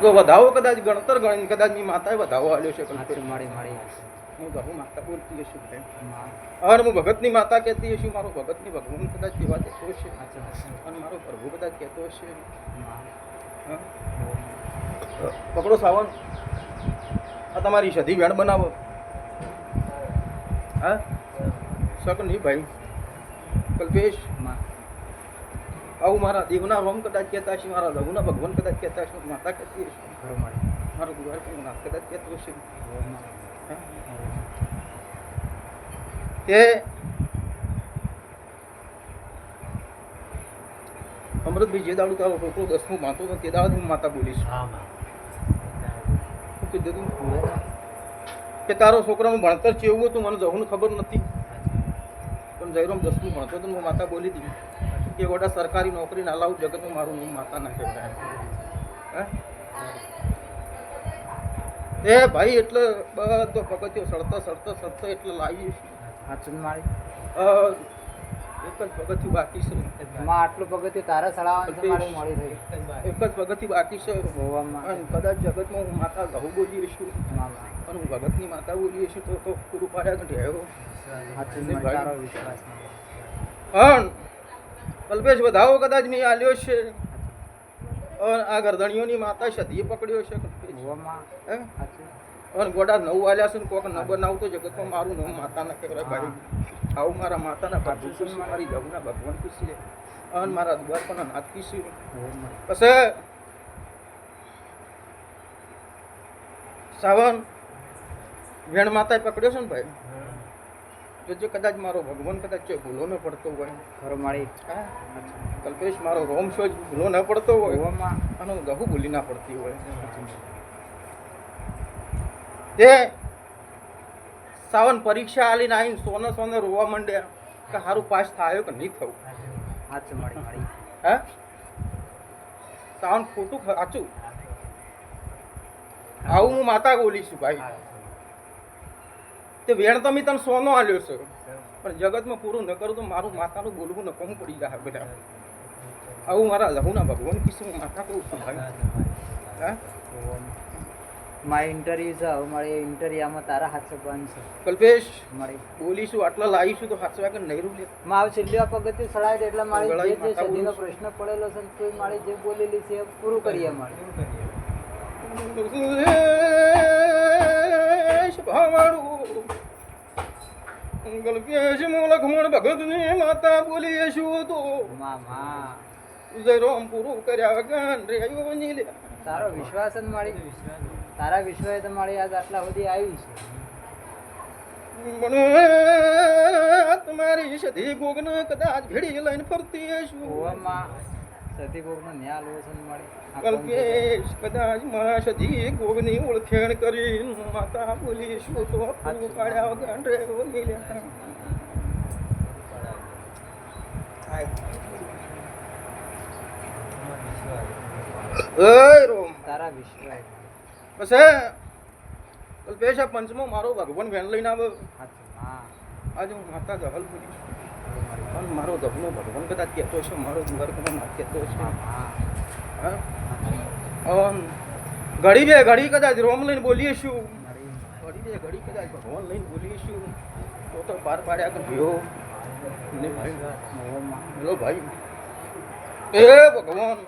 તો વધાવો કદાચ ગણતર ગણીને કદાચ મી માતાએ વધાવો આલ્યો છે મારી મારી. હું કહું માતા બોલતી હશું અને હું. ભગતની માતા કહેતી હશું મારો ભગતની ભગવાન કદાચ કહેવા દેતો હશે. અને મારો પ્રભુ કદાચ કહેતો હશે? પકડો સાવન. આ તમારી સધી વેણ બનાવો. હા? શક નહીં ભાઈ. કલ્પેશ. માં આવું મારા દેવના રોમ કદાચ કહેતા છે મારા લઘુના ભગવાન કદાચ કહેતા હશે માતા કહેતી હશે. મારી દુવાર પણ નાથ કદાચ કહેતો હશે. કે અમૃતભાઈ જે દાડું તારો છોકરો દસમું માનતો હતો તે દાડે હું માતા બોલીશ. હા કીધું તું? કે તારો છોકરાનું ભણતર ચેવું હતું મને જવું ખબર નથી. પણ જયરામ દસમું ભણતો હતો ને હું માતા બોલી હતી કે વડા સરકારી નોકરી ના લાવું જગતમાં મારું નામ માતા ના કહેવાય? એ ભાઈ એટલે બધો પગથિયો સડતો સડતો સડતો એટલે લાવી હાચું મારી. એક જ પગથિયું બાકી છે. માં આટલું પગથિયું તારા સડાવવાનું મળી રહી એક જ પગથિયું બાકી છે. અને કદાચ જગતમાં હું માતા ઘઉં બોલી છું. પણ હું ભગતની માતા બોલી છું તો તો પૂરું પાડ્યા નથી આવ્યો પણ કલ્પેશ વધાવો કદાચ નહીં આલ્યો છે. અને આ ગરદણીઓની માતા સધીએ પકડ્યો છે અને ગોડા નવ આલ્યા છે ને કોક ન બનાવતો જગતમાં મારું નામ માતા ના કહેવાય ભાઈ. આવું મારા માતાના છે. મારી લઘુના ભગવાન ખુશી અને મારા દ્વાર પણ નાથ ખુશી પછી સાવન વેણ માતાએ પકડ્યો છે ને ભાઈ? તો જો કદાચ મારો ભગવાન કદાચ ભૂલો ન પડતો હોય. ખરો મારી. હા. કલ્પેશ મારો રોમ શો જ ભૂલો ન પડતો હોય. ગોવામાં અને હું ગહુ ભૂલી ના પડતી હોય. તે સાવન પરીક્ષા આલીને આવીને સોને સોને રોવા માંડ્યા કે સારું પાસ થાય કે નહીં થવું? સાચું મારી મારી. હે? સાવન ખોટું સાચું? આવું હું માતા બોલીશું ભાઈ. તે વેણ તમે તને સોનો આલ્યો છે. પણ જગતમાં પૂરું ન કરું તો મારું માતાનું બોલવું ન કહું પડી જાય બધા. આવું મારા લહુના ભગવાન કહું છું ભાઈ હા? મારી ઇન્ટરવ્યુ છે હવે મારી ઇન્ટરવ્યુમાં તારા હાથ બંધ છે. કલ્પેશ મારી બોલીશું આટલા લાવીશું તો હાથવા કે નહીં રૂલે માં હવે છેલ્લી પગથી સડાય એટલે મારી જે જે સદીનો પ્રશ્ન પડેલો છે તે મારી જે બોલેલી છે પૂરું કરીએ મારે. કલ્પેશ લખમણ ભગતની માતા બોલીશું તો. માં માં જયરામ પૂરું કર્યા રેયો નીલે તારો વિશ્વાસ જ મારી તારા વિશ્વાસે તો મારી આજ આટલા સુધી આવી છે. મારી તમારી સધી ગોગન કદાચ ભેડી લઈને ફરતી ઓવામાં સતી ન્યા લો? કલ્પેશ કદાચ ગોગની ઓળખેણ કરી. માતા બોલીશું તો પૂરું પાડ્યા વગર રેયો નીલે રોમ. તારા વિશ્વાસ. પછી કલ્પેશ આ પંચમો મારો ભગવાન વેન લઈને આવે આજે હું માતા જહલ બોલી અને મારો દહનો ભગવાન કદાચ કહેતો છે મારો દ્વારકાનો નાથ કહેતો છે હા. ઘડી બે ઘડી કદાચ રોમ લઈને બોલીએ શું? ઘડી બે ઘડી કદાચ ભગવાન લઈને બોલીએ શું? તો તો પાર પાડ્યા કે ભયો. ને ભાઈ હેલો ભાઈ. એ ભગવાન.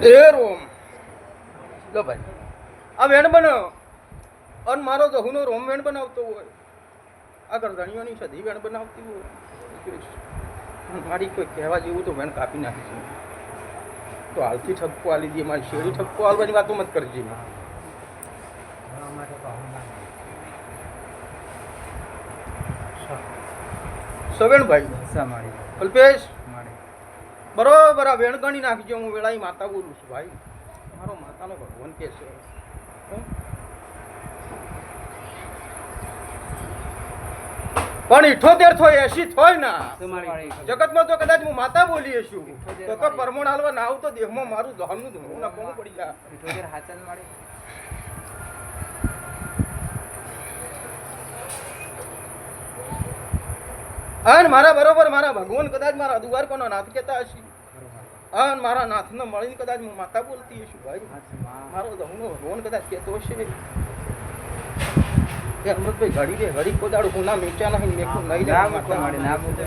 એ રોમ. લો ભાઈ. આ વેણ બનાવ્યો. અને મારો દહુનો રોમ વેણ બનાવતો હોય. આ ગરદણીઓની સધી વેણ બનાવતી હોય. મારી કોઈ કહેવા જેવું તો વેણ કાપી નાખી તો હાલથી ઠપકો આલી દઈએ. મારી શેરી ઠપકો આલવાની વાતો મત કરજે. સવેણભાઈ. કલ્પેશ. બરોબર, આ વેણ ગણી નાખજો. હું વેળાઈ માતા બોલું છું, ભાઈ. મારો માતાનો ભગવાન કે છે? પણ ઇઠોતેર થોય એસી થોય ના. મારી જગતમાં તો કદાચ હું માતા બોલી છું. તો તો પરમણ હાલવા ના આવું તો દેહમાં મારું દહનનું ધૂણું ના કોણ પડી જાય. ઇઠોતેર હાચન મારે. અને મારા બરોબર મારા ભગવાન કદાચ મારા દ્વારકોનો નાથ કહેતા હશે. અને મારા નાથને મળીને કદાચ હું માતા બોલતી હશું ભાઈ. મારો ધમનો ભગવાન કદાચ કહેતો હશે. કે અમૃતભાઈ ઘડી દે ઘડી કોદાડું હું ના મેચા નહીં મેકું નહીં ના મૂકો મારે ના મૂકો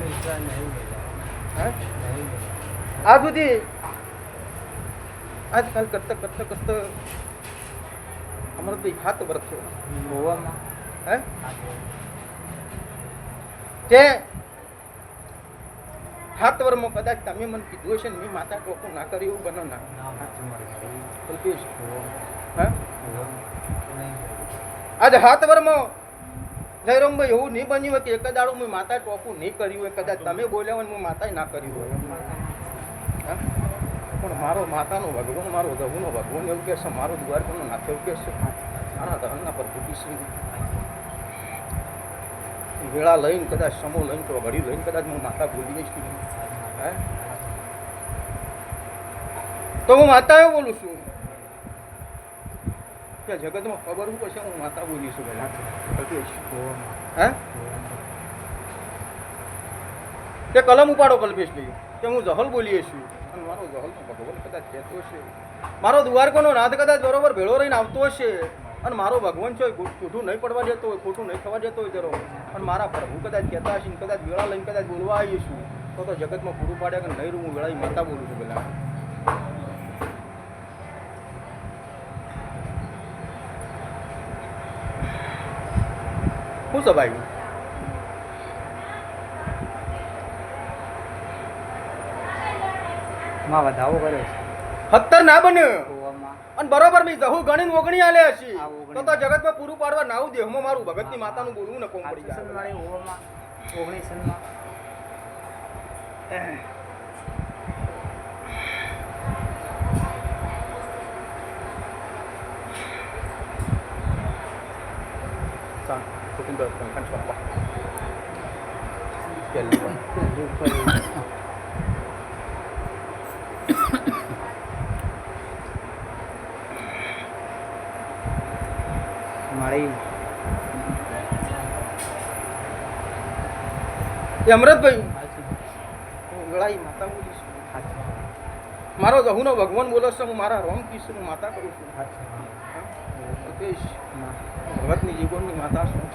આ સુધી આજકાલ કરતા કરતા કરતા અમૃતભાઈ હાથ વર્ષ ગોવામાં? હે? કે હાથ વર્ષમાં કદાચ તમે મને કીધું હશે ને મેં માતા ટોકો ના કર્યું એવું બનો ના. કલ્પેશ આજે હાથ વર્ષમાં જયરામભાઈ એવું નહીં બન્યું હોય કે એક દાડો મેં માતા ટોકું નહીં કર્યું હોય. કદાચ તમે બોલ્યા હોય હું માતાએ ના કર્યું હોય. હે? પણ મારો માતાનો ભગવાન મારો ધવુનો ભગવાન એવું કહેશે મારો દ્વારકાનો નાથ એવું કહેશે. મારા ધનના પર ભૂટી વેળા લઈને કદાચ સમો લઈને તો ઘડી લઈને કદાચ હું માતા ભૂલી છું હે? તો હું માતા એવું બોલું છું. કે જગતમાં ખબર હું પછી હું માતા બોલી છું હે? તે કલમ ઉપાડો કલ્પેશભાઈ કે હું જહલ બોલીએ છું. અને મારો જહલનો ભગવાન કદાચ કહેતો હશે. મારો દ્વારકોનો નાદ કદાચ બરોબર ભેળો રહીને આવતો હશે. અને મારો ભગવાન છે ખોટું નહીં પડવા દેતો હોય ખોટું નહીં થવા દેતો હોય જરો અને મારા પ્રભુ કદાચ કહેતા હશે કદાચ વેળા લઈને કદાચ બોલવા આવીએ છું તો તો જગતમાં પૂરું પાડે કે નહીં હું વેળા માતા બોલું છું પેલા. શું સભાઈ માં વધાવો કર્યો છે. હત્તર ના બન્યો. અને બરોબર મેં જહુ ગણીને ઓગણી આલે હશે. તો તો જગતમાં પૂરું પાડવા નાવું દેહમાં મારું ભગતની માતાનું બોલવું ન કોમ પડી જાય. મારે હોવામાં ઓગણીસમાં. એ અમૃતભાઈ હું વેળાઈ માતા બોલી છું? મારો જહુનો ભગવાન બોલો છે હું મારા રોમ હું માતા કરું છું. કલ્પેશ ભગતની જીવનની માતા છું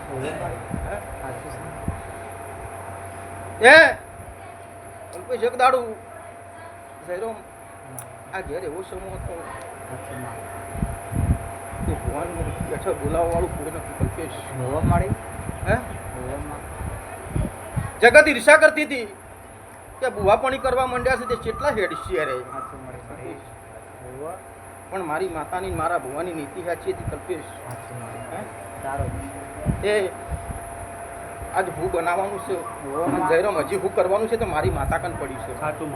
એ કલ્પેશ એક દાડું જયરોમ આ ઘેર એવો સમૂહ હતો. કે ભગવાન બેઠો બોલાવવાળું કોઈ નથી કલ્પેશ હોવા મારી હે? જગત ઈર્ષા કરતી હતી કે બુવાપણી કરવા માંડ્યા છે તે કેટલા હેડ મારી હોવા પણ મારી માતાની મારા ભુવાની નીતિ સાચી હતી કલ્પેશ. એ આજ હું બનાવવાનું છે જયરામ હજી હું કરવાનું છે તો મારી માતા કન પડી છે. સાચું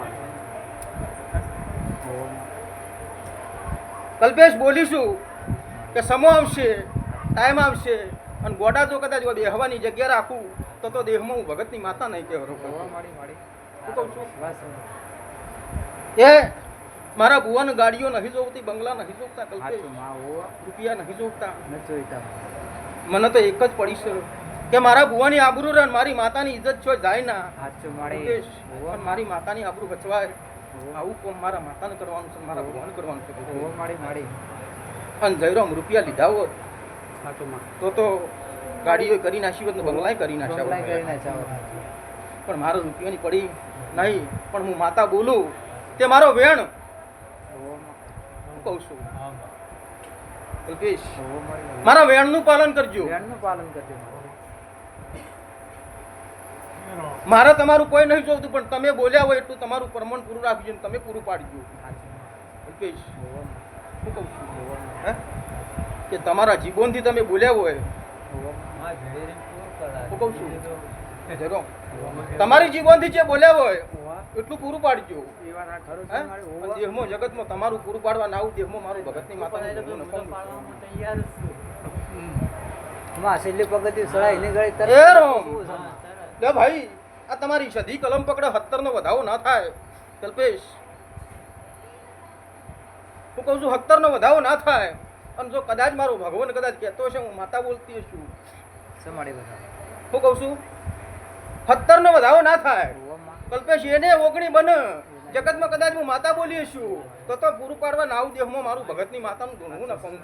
કલ્પેશ બોલીશું. કે સમો આવશે ટાઈમ આવશે અને ગોડા જો કદાચ બેહવાની જગ્યા રાખું તો તો દેહમાં હું ભગતની માતા નહીં હોવા કહેવાનો મારી મારી. શું કહું છું? એ મારા ભુવન ગાડીઓ નહીં જોવતી બંગલા નહીં જોવતા રૂપિયા નહીં જોવતા. મને તો એક જ પડી છે. કે મારા ભુવાની આબરૂ રહે અને મારી માતાની ઇજ્જત છો જાય ના. હાચું મારી. માતાની આબરૂ બચવાય. આવું કોમ મારા માતાને કરવાનું છે મારા ભુવાને કરવાનું છે. મારી મારી. અને જયરામ રૂપિયા લીધા હોત તો તો ગાડીઓ કરી નાખી હોત ને બંગલાય કરી નાખ્યા. પણ મારો રૂપિયાની પડી નહીં પણ હું માતા બોલું તે મારો વેણ. હું કહું છું. કલ્પેશ મારા વેણનું પાલન કરજો. વેણનું પાલન કરજો. મારે તમારું કોઈ નહીં જોતું પણ તમે બોલ્યા હોય એટલું તમારું પ્રમાણ પૂરું રાખજો તમે પૂરું પાડજો. હાચું કલ્પેશ હોવામાં શું કહું છું. હે? કે તમારા જીવનથી તમે બોલ્યા હોય. હું કહું છું. તમારી જીવનથી જે બોલ્યા હોય એટલું પૂરું પાડજો. દેહમાં જગતમાં તમારું પૂરું પાડવા ના આવું દેહમાં મારું ભગતની માતા ભાઈ આ તમારી સધી કલમ પકડે હત્તર નો વધાવો ના થાય. કલ્પેશ હું કહું છું હક્તરનો વધારો વધાવો ના થાય. અને જો કદાચ મારો ભગવાન કદાચ કહેતો હશે હું માતા બોલતી છું સમાડી બધા હું કહું છું હત્તરનો વધારો ના થાય. કલ્પેશ એને ઓગણી બન. જગતમાં કદાચ હું માતા બોલી છું તો તો પૂરું પાડવા નાવ દેહમાં મારું ભગતની માતાનું ધૂણવું ના પંગ